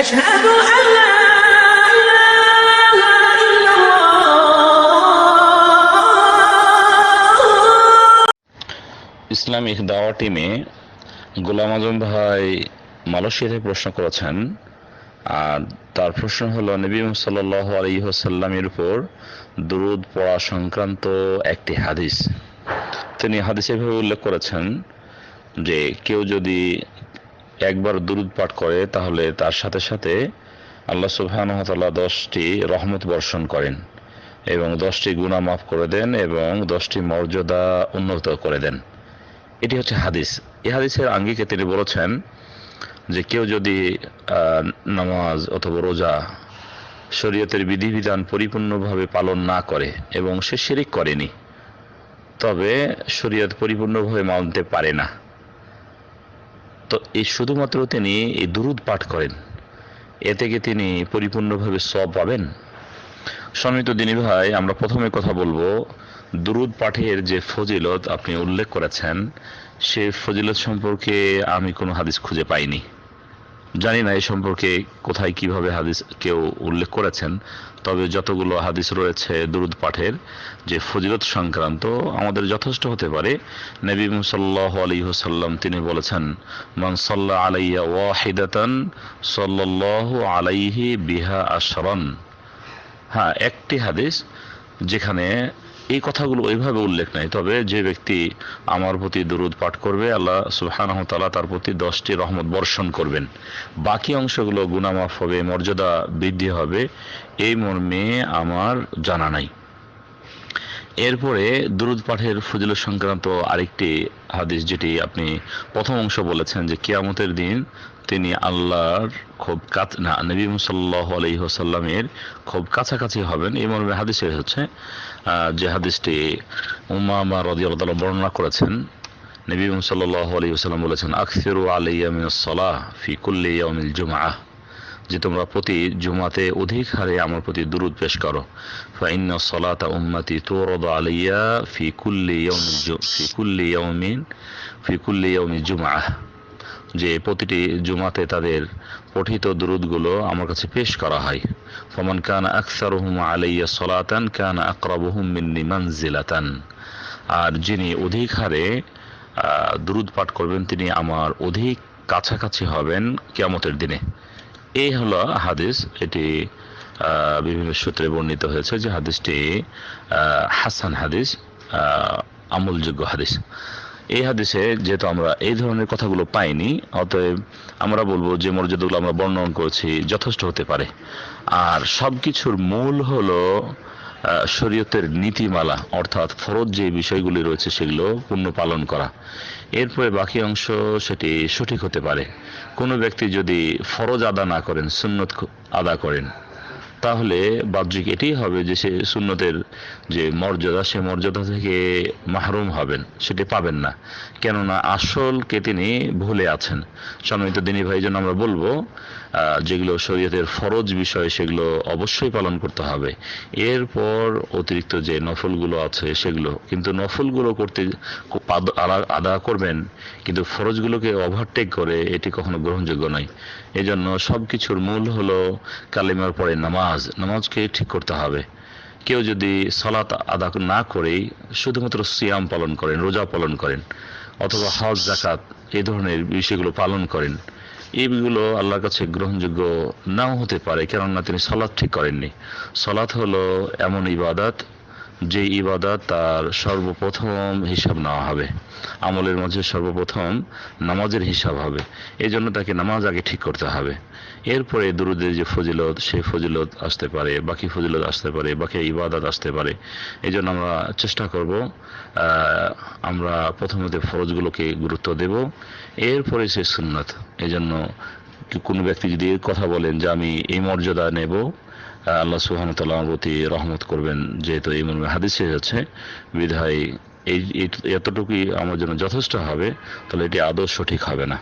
أشهد أن لا إله إلا الله Islamic দাওয়া টিমে গোলাম আজম ভাই মালয়েশিয়া থেকে প্রশ্ন করেছেন আর তার প্রশ্ন হলো নবী সাল আলী সাল্লামের উপর দুরুদ পড়া সংক্রান্ত একটি হাদিস তিনি হাদিসে ভাবে উল্লেখ করেছেন যে কেউ যদি একবার দুরুদ পাঠ করে, তাহলে তার সাথে সাথে আল্লাহ সুবহানহতাল্লাহ দশটি রহমত বর্ষণ করেন এবং দশটি গুণা মাফ করে দেন এবং দশটি মর্যাদা উন্নত করে দেন। এটি হচ্ছে হাদিস। এই হাদিসের আঙ্গিকে তিনি বলেছেন যে কেউ যদি নামাজ অথবা রোজা শরীয়তের বিধিবিধান পরিপূর্ণভাবে পালন না করে এবং সে শিরিক করেনি, তবে শরীয়ত পরিপূর্ণভাবে মানতে পারে না। তো এই শুধুমাত্র তিনি এই দুরুদ পাঠ করেন। এ থেকে তিনি পরিপূর্ণভাবে সব পাবেন। সমিত দিনী ভাই, আমরা প্রথমে কথা বলব, দুরুদ পাঠের যে ফজিলত আপনি উল্লেখ করেছেন, সে ফজিলত সম্পর্কে আমি কোনো হাদিস খুঁজে পাইনি। জানি না এ সম্পর্কে কোথায় কীভাবে হাদিস কেউ উল্লেখ করেছেন, তবে যতগুলো হাদিস রয়েছে দুরুদ পাঠের যে ফজিলত সংক্রান্ত, আমাদের যথেষ্ট হতে পারে। নবী সাল্লাহ আলী সাল্লাম তিনি বলেছেন, মান সাল্লাহ আলাইয়া ওয়াহিদাতান সাল্লাহ আলাইহি বিহা আশরন। হ্যাঁ একটি হাদিস যেখানে এই কথাগুলো ওইভাবে উল্লেখ নাই, তবে যে ব্যক্তি আমার প্রতি দুরুদ পাঠ করবে, আল্লাহ তাআলা তার প্রতি দশটি রহমত বর্ষণ করবেন। বাকি অংশগুলো গুনামাফ হবে, মর্যাদা বৃদ্ধি হবে, এই মর্মে আমার জানা নাই। এরপরে দুরুদ পাঠের ফজিলত সংক্রান্ত আরেকটি হাদিস, যেটি আপনি প্রথম অংশ বলেছেন যে কিয়ামতের দিন তিনি আল্লাহর খুব কাছ না, নবী সাল্লাহ আলহিহসাল্লামের খুব কাছাকাছি হবেন। এই মর্মে হাদিসে হচ্ছে যে হাদিসটি উমামা রদি আল্লাহ বর্ণনা করেছেন, নবী সাল্লাহ আলহিহসাল্লাম বলেছেন, আকসিরু আলাইয়া মিন সলাহ ফি কুল্লি ইয়াউমিল জুমআহ। যে তোমরা প্রতি জুমাতে অধিক হারে আমার প্রতি দুরুদ পেশ করো। ফাইন্না সলাতা উম্মতি তুরদ আলাইয়া ফি কুল্লি ইয়াউমিল জু- যে প্রতিটি জুমাতে তাদের পঠিত দুরুদগুলো আমার কাছে পেশ করা হয়। ফমান কান আকসারুহুম আলাইয়া সলাতান, কান আকরাবুহুম মিন্নি মানজিলাতান। আর যিনি অধিক হারে দুরুদ পাঠ করবেন, তিনি আমার অধিক কাছাকাছি হবেন কিয়ামতের দিনে। এই হলো হাদিস। এটি বিভিন্ন সূত্রে বর্ণিত হয়েছে যে হাদিসটি হাসান হাদিস আমলযোগ্য হাদিস। এই হাদিসে যেহেতু আমরা এই ধরনের কথাগুলো পাইনি, অতএব আমরা বলব যে মর্যাদাগুলো আমরা বর্ণন করছি যথেষ্ট হতে পারে। আর সবকিছুর মূল হলো শরীয়তের নীতিমালা, অর্থাৎ ফরজ যে বিষয়গুলি রয়েছে সেগুলো পূর্ণ পালন করা। এরপরে বাকি অংশ সেটি সঠিক হতে পারে। কোনো ব্যক্তি যদি ফরজ আদা না করেন, সুন্নত আদা করেন তাহলে বাহ্যিক এটাই হবে যে সে সুন্নতের যে মর্যাদা, সে মর্যাদা থেকে মাহরুম হবেন, সেটি পাবেন না। কেননা আসলকে তিনি ভুলে আছেন। সম্মানিত দিনী ভাই জন্য আমরা বলব যেগুলো শরীয়তের ফরজ বিষয়, সেগুলো অবশ্যই পালন করতে হবে। এরপর অতিরিক্ত যে নফলগুলো আছে, সেগুলো। কিন্তু নফলগুলো করতে আদা করবেন, কিন্তু ফরজগুলোকে ওভারটেক করে, এটি কখনো গ্রহণযোগ্য নয়। এজন্য জন্য সব কিছুর মূল হলো কালিমার পরে নামাজ। নামাজকে ঠিক করতে হবে। কেউ যদি সলাৎ আদা না করেই শুধুমাত্র সিয়াম পালন করেন, রোজা পালন করেন, অথবা হজ জাকাত এই ধরনের বিষয়গুলো পালন করেন, এইগুলো আল্লাহর কাছে গ্রহণযোগ্য নাও হতে পারে, কেননা তিনি সলাৎ ঠিক করেননি। সলাৎ হলো এমন ইবাদত যে ইবাদত তার সর্বপ্রথম হিসাব নেওয়া হবে। আমলের মধ্যে সর্বপ্রথম নামাজের হিসাব হবে। এই জন্য তাকে নামাজ আগে ঠিক করতে হবে। এরপরে দুরুদের যে ফজিলত সেই ফজিলত আসতে পারে, বাকি ফজিলত আসতে পারে, বাকি ইবাদত আসতে পারে। এই জন্য আমরা চেষ্টা করব আমরা প্রথমত ফরজগুলোকে গুরুত্ব দেব। এরপরে সে সুন্নত। এই জন্য কোনো ব্যক্তি যদি কথা বলেন যে আমি এই মর্যাদা নেব আল্লাহ প্রতি রহমত করবেন, যেহেতু এই মর্মে হাদিসে যাচ্ছে বিধায় এই- এতটুকুই আমার জন্য যথেষ্ট হবে, তাহলে এটি আদর্শ ঠিক হবে না।